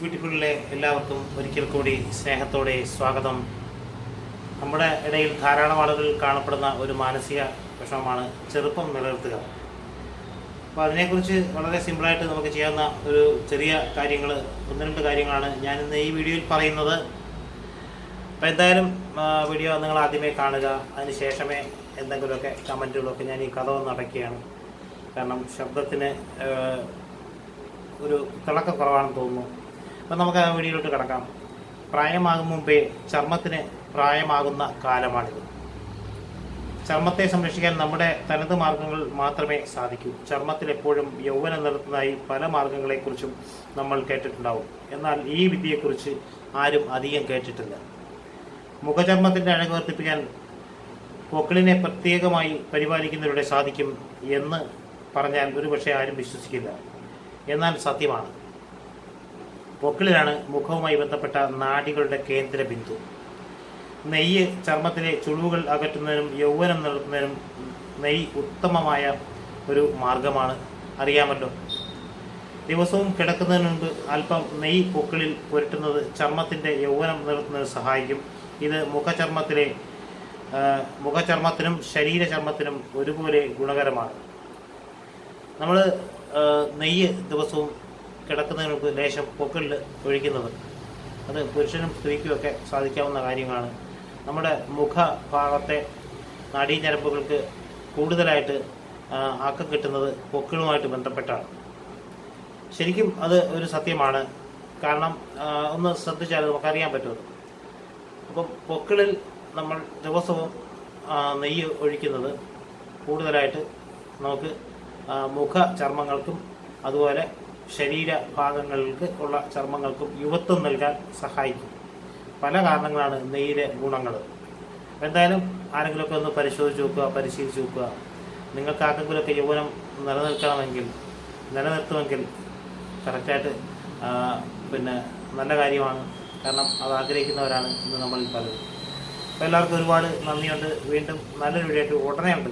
ബ്യൂട്ടിഫുള്ളിലെ എല്ലാവർക്കും ഒരിക്കൽ കൂടി സ്നേഹത്തോടെ സ്വാഗതം. നമ്മുടെ ഇടയിൽ ധാരാളം ആളുകൾ കാണപ്പെടുന്ന ഒരു മാനസിക വിഷമമാണ് ചെറുപ്പം നിലനിർത്തുക അപ്പോൾ അതിനെക്കുറിച്ച് വളരെ സിമ്പിളായിട്ട് നമുക്ക് ചെയ്യാവുന്ന ഒരു ചെറിയ കാര്യങ്ങൾ ഒന്ന് രണ്ട് കാര്യങ്ങളാണ് ഞാൻ ഇന്ന് ഈ വീഡിയോയിൽ പറയുന്നത്. അപ്പോൾ എന്തായാലും വീഡിയോ നിങ്ങൾ ആദ്യമേ കാണുക. അതിന് ശേഷമേ എന്തെങ്കിലുമൊക്കെ കമന്റുകളൊക്കെ ഞാൻ ഈ കഥ ഒന്ന് കാരണം ശബ്ദത്തിന് ഒരു ഒരു തിളക്കക്കുറവാണെന്ന് തോന്നുന്നു. അപ്പം നമുക്ക് ആ വീഡിയോയിലോട്ട് കിടക്കാം. പ്രായമാകും മുമ്പേ ചർമ്മത്തിന് പ്രായമാകുന്ന കാലമാണിത്. ചർമ്മത്തെ സംരക്ഷിക്കാൻ നമ്മുടെ തനത് മാർഗങ്ങൾ മാത്രമേ സാധിക്കൂ. ചർമ്മത്തിൽ എപ്പോഴും യൗവനം നിർത്തുന്നതായി പല മാർഗങ്ങളെക്കുറിച്ചും നമ്മൾ കേട്ടിട്ടുണ്ടാവും. എന്നാൽ ഈ വിദ്യയെക്കുറിച്ച് ആരും അധികം കേട്ടിട്ടില്ല. മുഖചർമ്മത്തിന്റെ അഴക് വർദ്ധിപ്പിക്കാൻ പൊക്കിളിനെ പ്രത്യേകമായി പരിപാലിക്കുന്നവരുടെ സാധിക്കും എന്ന് പറഞ്ഞാൽ ഒരുപക്ഷെ ആരും വിശ്വസിക്കില്ല. എന്നാൽ സത്യമാണ്. പൊക്കിളിലാണ് മുഖവുമായി ബന്ധപ്പെട്ട നാടികളുടെ കേന്ദ്ര ബിന്ദു. നെയ്യ് ചർമ്മത്തിലെ ചുളിവുകൾ അകറ്റുന്നതിനും യൗവനം നിർത്തുന്നതിനും നെയ്യ് ഉത്തമമായ ഒരു മാർഗമാണ്. അറിയാമല്ലോ. ദിവസവും കിടക്കുന്നതിന് മുൻപ് അല്പം നെയ്യ് പൊക്കിളിൽ പുരട്ടുന്നത് ചർമ്മത്തിന്റെ യൗവനം നിർത്തുന്നതിന് സഹായിക്കും. ഇത് മുഖചർമ്മത്തിലെ മുഖചർമ്മത്തിനും ശരീരചർമ്മത്തിനും ഒരുപോലെ ഗുണകരമാണ്. നമ്മൾ നെയ്യ് ദിവസവും കിടക്കുന്നതിന് ലേശം പൊക്കിളിൽ ഒഴിക്കുന്നത്. അത് പുരുഷനും സ്ത്രീക്കുമൊക്കെ സാധിക്കാവുന്ന കാര്യങ്ങളാണ്. നമ്മുടെ മുഖഭാഗത്തെ നാഡീഞരമ്പുകൾക്ക് കൂടുതലായിട്ട് ആക്കം കിട്ടുന്നത് പൊക്കിളുമായിട്ട് ബന്ധപ്പെട്ടാണ്. ശരിക്കും അത് ഒരു സത്യമാണ്. കാരണം ഒന്ന് ശ്രദ്ധിച്ചാൽ നമുക്കറിയാൻ പറ്റുമത് അപ്പം പൊക്കിളിൽ നമ്മൾ ദിവസവും നെയ്യ് ഒഴിക്കുന്നത് കൂടുതലായിട്ട് നമുക്ക് മുഖ ചർമ്മങ്ങൾക്കും അതുപോലെ ശരീര ഭാഗങ്ങൾക്ക് ഉള്ള ചർമ്മങ്ങൾക്കും യുവത്വം നൽകാൻ സഹായിക്കും. പല കാരണങ്ങളാണ് നെയ്യിലെ ഗുണങ്ങൾ. എന്തായാലും ആരെങ്കിലുമൊക്കെ ഒന്ന് പരിശോധിച്ച് നോക്കുക പരിശീലിച്ച് നോക്കുക. നിങ്ങൾക്ക് ആർക്കെങ്കിലുമൊക്കെ യൗവനം നിലനിൽക്കണമെങ്കിൽ നിലനിർത്തുമെങ്കിൽ കറക്റ്റായിട്ട് പിന്നെ നല്ല കാര്യമാണ്. കാരണം അത് ആഗ്രഹിക്കുന്നവരാണ് ഇന്ന് നമ്മളിൽ പലരും. അപ്പോൾ എല്ലാവർക്കും ഒരുപാട് നന്ദിയുണ്ട്. വീണ്ടും നല്ലൊരു വീഡിയോ ആയിട്ട് ഉടനെ ഉണ്ട്